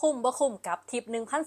คุ้มบ่คุ้มกับทิป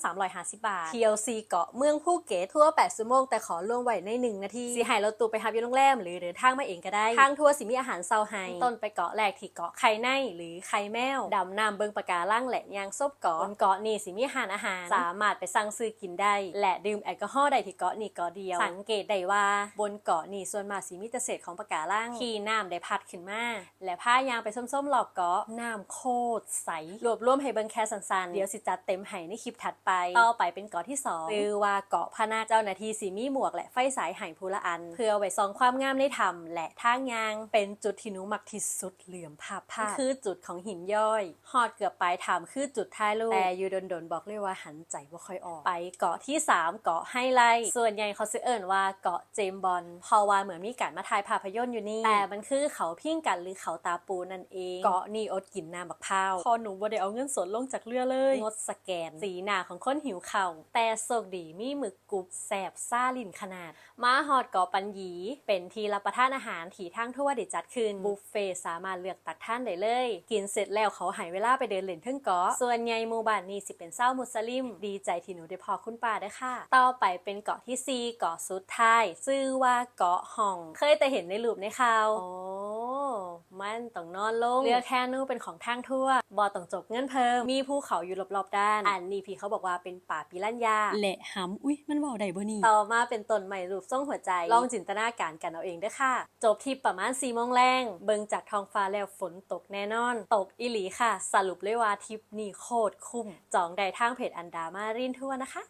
1,350 บาท TLC เกาะเมืองภูเก็ตทั่ว8ชั่วโมงแต่ขอล่วงไว้ใน 1 นาทีสิให้รถตู้ไปฮับอยู่โรงแรมหรือเดินทางมาเองก็ได้ ทางทัวร์สิมีอาหารเซาให้ต้นไปเกาะแรกที่เกาะไข่ในหรือไข่แมวดำน้ำเบิงปะการังและยางซบเกาะบนเกาะนี่สิมีอาหารอาหาร สามารถไปสั่งซื้อกินได้ และดื่มแอลกอฮอล์ได้ที่เกาะนี่เกาะเดียว สังเกตได้ว่าบนเกาะนี่ส่วนมากสิมีแต่เศษของปะการังที่น้ำได้พัดขึ้นมาและผ้ายางไปส้มๆหลอกเกาะน้ำโคตรใสรวบรวมให้เบิงแค่สั้นๆดี๋ยวสิจัดเต็มให้ในคลิปถัดไปต่อไปเป็นเกาะที่2คือว่าเกาะพะนาเจ้าหน้าที่สีมีหมวกและไฟสายไหผู้ละอัน เพื่อไว้ส่องความงามในถ้ำและทางยาง เป็นจุดที่หนูมักที่สุดเหลื่อมภาพภาพคือจุดของหินย่อยฮอดเกือบปลายถ้ำคือจุดท้ายลูกแต่อยู่โดนๆบอกเลยว่าหันใจบ่ค่อยออก ไปเกาะที่ 3 เกาะไฮไลท์ส่วนใหญ่เขาซื้อเอิ้นว่าเกาะเจมส์บอลเพราะว่าเหมือนมีการมาถ่ายภาพยนตร์อยู่นี่แต่มันคือเขาพิงกันหรือเขาตาปูนั่นเอง เกาะนี่อดกินน้ำบักพร้าวพอหนูบ่ได้เอาเงินสดลงจากเรือเลยงดสแกน สีหน้าของคนหิวเข่าวแต่โชคดีมีหมึกกรุบแสบซ่าลิ่นขนาด มาฮอดเกาะปันหยี เป็นที่รับประทานอาหารที่ทางทั่วได้จัดขึ้นบุฟเฟ่ต์สามารถเลือกตักท่านได้เลย กินเสร็จแล้วเขาใหายเวลาไปเดินเล่นเทิงเกาะส่วนใหญ่หมู่บ้านนี้สิเป็นเศร้ามุสลิม ดีใจที่หนูได้พอคุณป้าได้อค่ะ ต่อไปเป็นเกาะที่4เกาะสุดท้ายชื่อว่าเกาะห่อง เคยแต่เห็นในรูปในข่าวโอ้ มันต้องนอนลงเรือแคนูเป็นของทางทั่วบอต้องจบเงินเพิ่มมีภูเขาอยู่รอบๆด้านอันนี้พี่เขาบอกว่าเป็นป่าปิรันยาเละหำอุ้ยมันเว่าได้บ่นี่ต่อมาเป็นต้นใหม่รูปทรงหัวใจ ลองจินตนาการกันเอาเองเด้อค่ะ จบที่ประมาณ4ี่โมงแรงเบิงจากท้องฟ้าแล้วฝนตกแน่นอน ตกอีหลีค่ะ สรุปเลยว่าทริปนี้โคตรคุ้มจองได้ทางเพจอันดามารินทั่วนะคะ